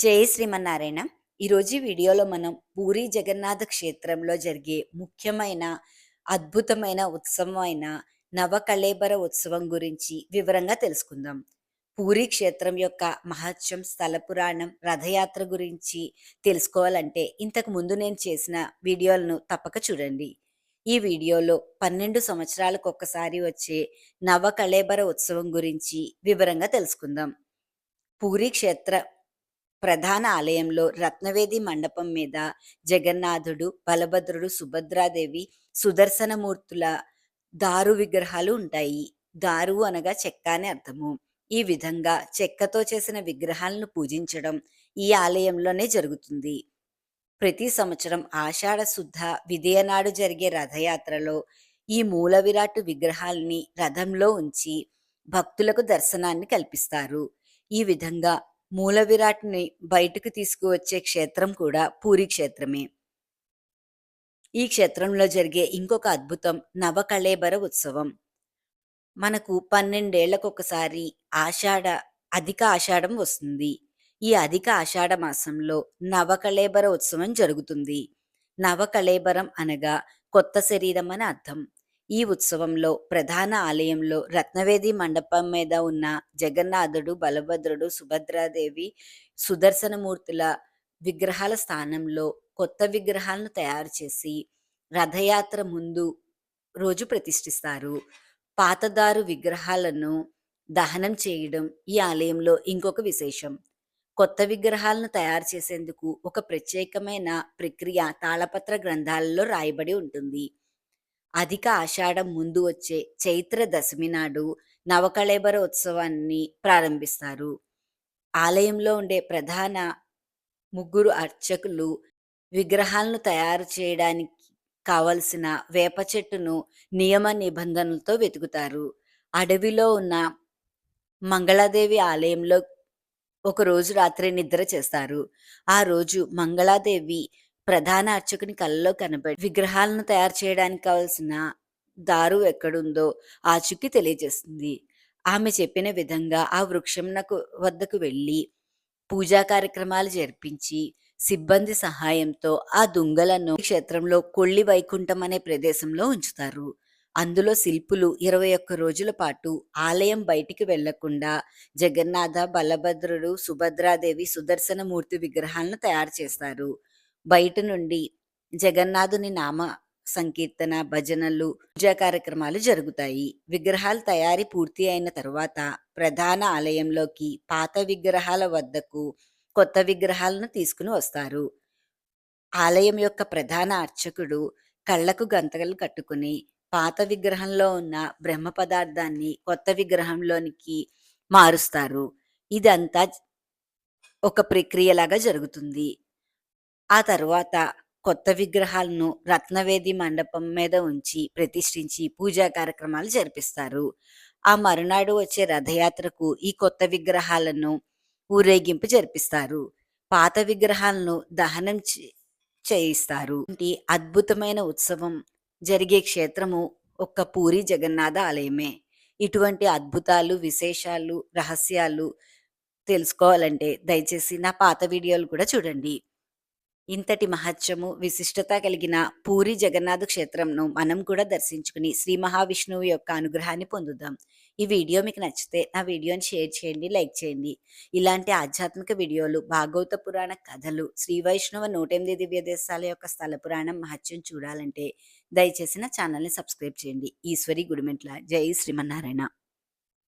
జై శ్రీమన్నారాయణ. ఈరోజు ఈ వీడియోలో మనం పూరి జగన్నాథ క్షేత్రంలో జరిగే ముఖ్యమైన అద్భుతమైన ఉత్సవం అయిన నవకళేబర ఉత్సవం గురించి వివరంగా తెలుసుకుందాం. పూరి క్షేత్రం యొక్క మహత్యం స్థల పురాణం రథయాత్ర గురించి తెలుసుకోవాలంటే ఇంతకు ముందు నేను చేసిన వీడియోలను తప్పక చూడండి. ఈ వీడియోలో పన్నెండు సంవత్సరాలకు ఒక్కసారి వచ్చే నవకళేబర ఉత్సవం గురించి వివరంగా తెలుసుకుందాం. పూరి క్షేత్ర ప్రధాన ఆలయంలో రత్నవేది మండపం మీద జగన్నాథుడు బలభద్రుడు సుభద్రాదేవి సుదర్శనమూర్తుల దారు విగ్రహాలు ఉంటాయి. దారు అనగా చెక్క అని అర్థము. ఈ విధంగా చెక్కతో చేసిన విగ్రహాలను పూజించడం ఈ ఆలయంలోనే జరుగుతుంది. ప్రతి సంవత్సరం ఆషాఢ శుద్ధ విదయనాడు జరిగే రథయాత్రలో ఈ మూల విరాట్ విగ్రహాల్ని రథంలో ఉంచి భక్తులకు దర్శనాన్ని కల్పిస్తారు. ఈ విధంగా మూల విరాట్ని బయటకు తీసుకువచ్చే క్షేత్రం కూడా పూరి క్షేత్రమే. ఈ క్షేత్రంలో జరిగే ఇంకొక అద్భుతం నవకళేబర ఉత్సవం. మనకు పన్నెండేళ్ళకొకసారి ఆషాఢ అధిక ఆషాఢం వస్తుంది. ఈ అధిక ఆషాఢ మాసంలో నవకళేబర ఉత్సవం జరుగుతుంది. నవకళేబరం అనగా కొత్త శరీరం అని అర్థం. ఈ ఉత్సవంలో ప్రధాన ఆలయంలో రత్నవేది మండపం మీద ఉన్న జగన్నాథుడు బలభద్రుడు సుభద్రాదేవి సుదర్శనమూర్తుల విగ్రహాల స్థానంలో కొత్త విగ్రహాలను తయారు చేసి రథయాత్ర ముందు రోజు ప్రతిష్ఠిస్తారు. పాతదారు విగ్రహాలను దహనం చేయడం ఈ ఆలయంలో ఇంకొక విశేషం. కొత్త విగ్రహాలను తయారు చేసేందుకు ఒక ప్రత్యేకమైన ప్రక్రియ తాళపత్ర గ్రంథాలలో రాయబడి ఉంటుంది. అధిక ఆషాఢం ముందు వచ్చే చైత్ర దశమి నాడు నవకళేబర ఉత్సవాన్ని ప్రారంభిస్తారు. ఆలయంలో ఉండే ప్రధాన ముగ్గురు అర్చకులు విగ్రహాలను తయారు చేయడానికి కావలసిన వేప చెట్టును నియమ నిబంధనలతో వెతుకుతారు. అడవిలో ఉన్న మంగళాదేవి ఆలయంలో ఒక రోజు రాత్రి నిద్ర చేస్తారు. ఆ రోజు మంగళాదేవి ప్రధాన అర్చకుని కళ్ళలో కనబడి విగ్రహాలను తయారు చేయడానికి కావలసిన దారు ఎక్కడుందో ఆచూకీ తెలియజేస్తుంది. ఆమె చెప్పిన విధంగా ఆ వృక్షంనకు వద్దకు వెళ్ళి పూజా కార్యక్రమాలు జరిపించి సిబ్బంది సహాయంతో ఆ దుంగలను క్షేత్రంలో కొళ్ళి వైకుంఠం అనే ప్రదేశంలో ఉంచుతారు. అందులో శిల్పులు ఇరవై ఒక్క రోజుల పాటు ఆలయం బయటికి వెళ్ళకుండా జగన్నాథ బలభద్రుడు సుభద్రాదేవి సుదర్శనమూర్తి విగ్రహాలను తయారు చేస్తారు. బయట నుండి జగన్నాథుని నామ సంకీర్తన భజనలు పూజా కార్యక్రమాలు జరుగుతాయి. విగ్రహాల తయారీ పూర్తి అయిన తరువాత ప్రధాన ఆలయంలోకి పాత విగ్రహాల వద్దకు కొత్త విగ్రహాలను తీసుకుని వస్తారు. ఆలయం యొక్క ప్రధాన అర్చకుడు కళ్ళకు గంతలు కట్టుకుని పాత విగ్రహంలో ఉన్న బ్రహ్మ పదార్థాన్ని కొత్త విగ్రహంలోనికి మారుస్తారు. ఇదంతా ఒక ప్రక్రియలాగా జరుగుతుంది. ఆ తరువాత కొత్త విగ్రహాలను రత్నవేది మండపం మీద ఉంచి ప్రతిష్ఠించి పూజా కార్యక్రమాలు జరిపిస్తారు. ఆ మరునాడు వచ్చే రథయాత్రకు ఈ కొత్త విగ్రహాలను ఊరేగింపు జరిపిస్తారు. పాత విగ్రహాలను దహనం చేయిస్తారు. అద్భుతమైన ఉత్సవం జరిగే క్షేత్రము ఒక్క పూరి జగన్నాథ ఆలయమే. ఇటువంటి అద్భుతాలు విశేషాలు రహస్యాలు తెలుసుకోవాలంటే దయచేసి నా పాత వీడియోలు కూడా చూడండి. ఇంతటి మహత్యము విశిష్టత కలిగిన పూరి జగన్నాథ క్షేత్రంను మనం కూడా దర్శించుకుని శ్రీ మహావిష్ణువు యొక్క అనుగ్రహాన్ని పొందుదాం. ఈ వీడియో మీకు నచ్చితే నా వీడియోని షేర్ చేయండి లైక్ చేయండి. ఇలాంటి ఆధ్యాత్మిక వీడియోలు భాగవత పురాణ కథలు శ్రీ వైష్ణవ నూట ఎనిమిది దివ్య దేశాల యొక్క స్థల పురాణం మహత్యం చూడాలంటే దయచేసి నా ఛానల్ని సబ్స్క్రైబ్ చేయండి. ఈశ్వరి గుడిమెంట్ల. జై శ్రీమన్నారాయణ.